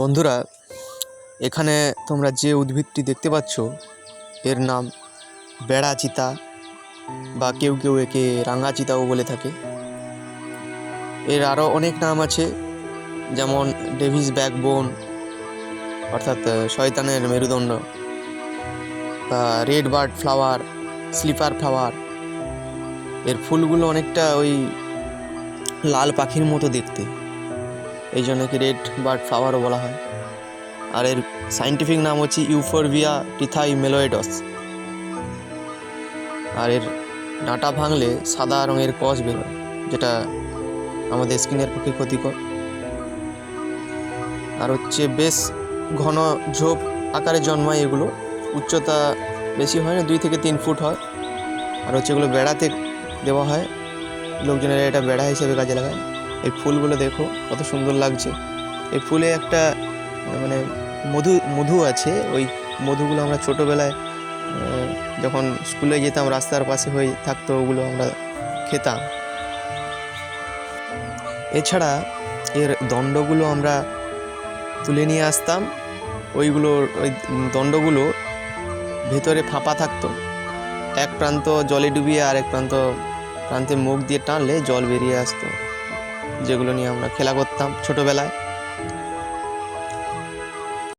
বন্ধুরা, এখানে তোমরা যে উদ্ভিদটি দেখতে পাচ্ছ, এর নাম বেড়া চিতা বা কেউ কেউ একে রাঙা চিতাও বলে থাকে। এর আরও অনেক নাম আছে, যেমন ডেভিস ব্যাকবোন, অর্থাৎ শয়তানের মেরুদণ্ড red bird flower, slipper flower. এর ফুলগুলো অনেকটা ওই লাল পাখির মতো দেখতে। এই জন্য কি রেড বার্ড ফ্লাওয়ারও বলা হয়। আর এর সাইন্টিফিক নাম হচ্ছে ইউফোরবিয়া টিথাই মেলোয়েডস আর এর ডাঁটা ভাঙলে সাদা রঙের কষ বেরোয়, যেটা আমাদের স্কিনের পক্ষে ক্ষতিকর। আর হচ্ছে বেশ ঘন ঝোপ আকারে জন্মায় এগুলো। উচ্চতা বেশি হয় না, দুই থেকে তিন ফুট হয়। আর হচ্ছে এগুলো বেড়াতে দেওয়া হয়। লোকজনেরা এটা বেড়া হিসেবে কাজে লাগায়। এই ফুলগুলো দেখো, কত সুন্দর লাগছে। এই ফুলে একটা মানে মধু মধু আছে। ওই মধুগুলো আমরা ছোটোবেলায় যখন স্কুলে যেতাম, রাস্তার পাশে হয়ে থাকতো, ওগুলো আমরা খেতাম। এছাড়া এর দণ্ডগুলো আমরা তুলে নিয়ে আসতাম। ওইগুলোর ওই দণ্ডগুলো ভেতরে ফাঁপা থাকতো। এক প্রান্ত জলে ডুবিয়ে আর এক প্রান্ত প্রান্তে মুখ দিয়ে টানলে জল বেরিয়ে আসতো। যেগুলো নিয়ে আমরা খেলা করতাম ছোটোবেলায়।